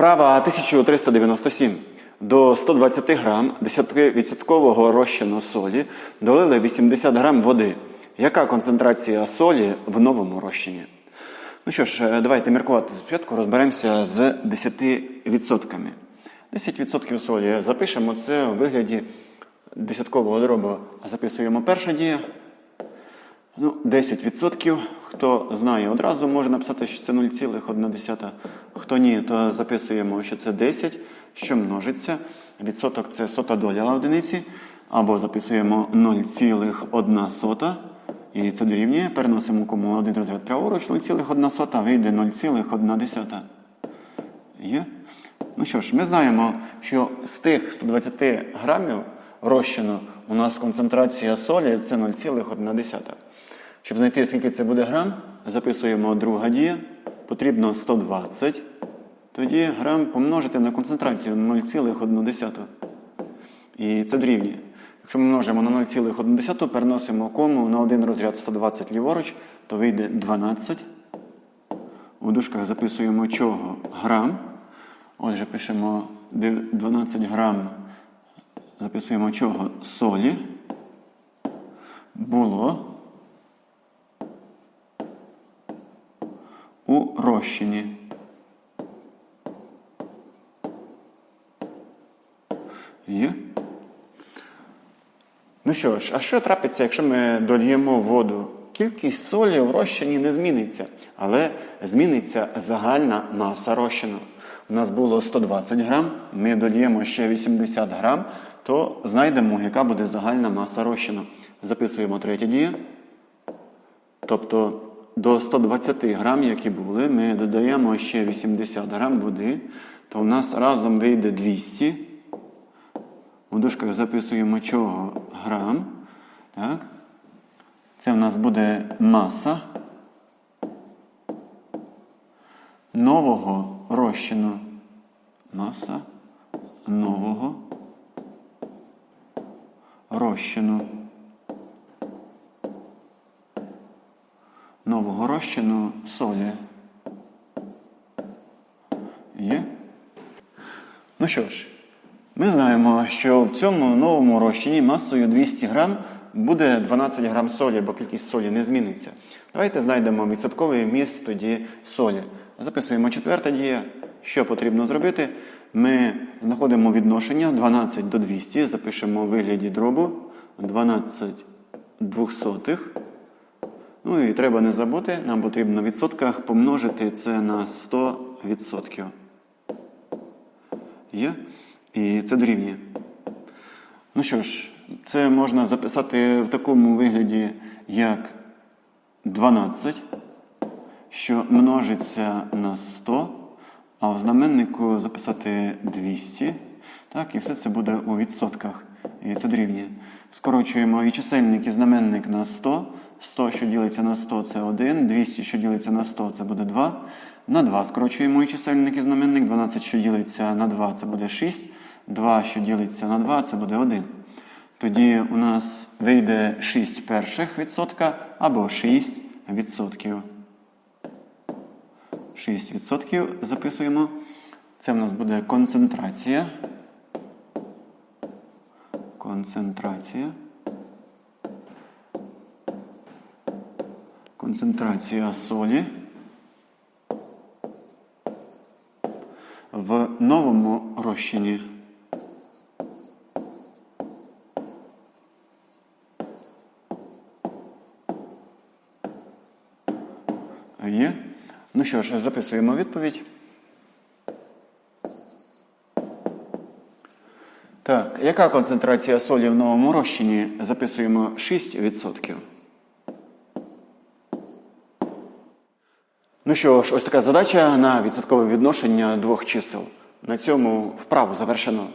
Вправа 1397. До 120 грам 10% розчину солі долили 80 грам води. Яка концентрація солі в новому розчині? Ну що ж, е, давайте міркувати спочатку, розберемося з 10%. 10% солі запишемо це у вигляді десяткового дробу. Записуємо перша дія. Ну, 10%. Хто знає одразу, може написати, що це 0,1. Хто ні, то записуємо, що це 10, що множиться. Відсоток це сота доля одиниці. Або записуємо 0,1 сота. І це дорівнює. Переносимо кому один розряд праворуч, 0,1 сота вийде 0,1. Є? Ну що ж, ми знаємо, що з тих 120 грамів розчину у нас концентрація солі це 0,1. Щоб знайти, скільки це буде грам, записуємо друга дія. Потрібно 120. Тоді грам помножити на концентрацію 0,1. І це дорівнює. Якщо ми множимо на 0,1, переносимо кому на один розряд 120 ліворуч, то вийде 12. У дужках записуємо чого? Грам. Отже, пишемо 12 грам. Записуємо чого? Солі. Було у розчині. Є? Ну що ж, а що трапиться, якщо ми дольємо воду? Кількість солі в розчині не зміниться, але зміниться загальна маса розчину. У нас було 120 грам, ми дольємо ще 80 грам, то знайдемо, яка буде загальна маса розчину. Записуємо третє діє. Тобто до 120 грам, які були, ми додаємо ще 80 грам води, то в нас разом вийде 200. У дужках записуємо чого грам. Так. Це в нас буде маса нового розчину. Маса нового розчину. Нового розчину солі. Є? Ну що ж, ми знаємо, що в цьому новому розчині масою 200 грам буде 12 грам солі, бо кількість солі не зміниться. Давайте знайдемо відсотковий вміст тоді солі. Записуємо четверта дія. Що потрібно зробити? Ми знаходимо відношення 12 до 200, запишемо у вигляді дробу 12 двохсотих. Ну і треба не забути, нам потрібно в відсотках помножити це на 100%. Є? І це дорівнює. Ну що ж, це можна записати в такому вигляді, як 12, що множиться на 100, а в знаменнику записати 200. Так, і все це буде у відсотках. І це дорівнює. Скорочуємо і чисельник, і знаменник на 100. 100, що ділиться на 100, це 1, 200, що ділиться на 100, це буде 2. На 2 скорочуємо і чисельник і знаменник, 12, що ділиться на 2, це буде 6. 2, що ділиться на 2, це буде 1. Тоді у нас вийде 6 перших відсотка або 6 відсотків. 6 відсотків записуємо. Це в нас буде концентрація. Концентрація. Концентрація солі в новому розчині. Є. Ну що ж, записуємо відповідь. Так, яка концентрація солі в новому розчині? Записуємо 6%. Ну що ж, ось така задача на відсоткове відношення двох чисел. На цьому вправу завершено.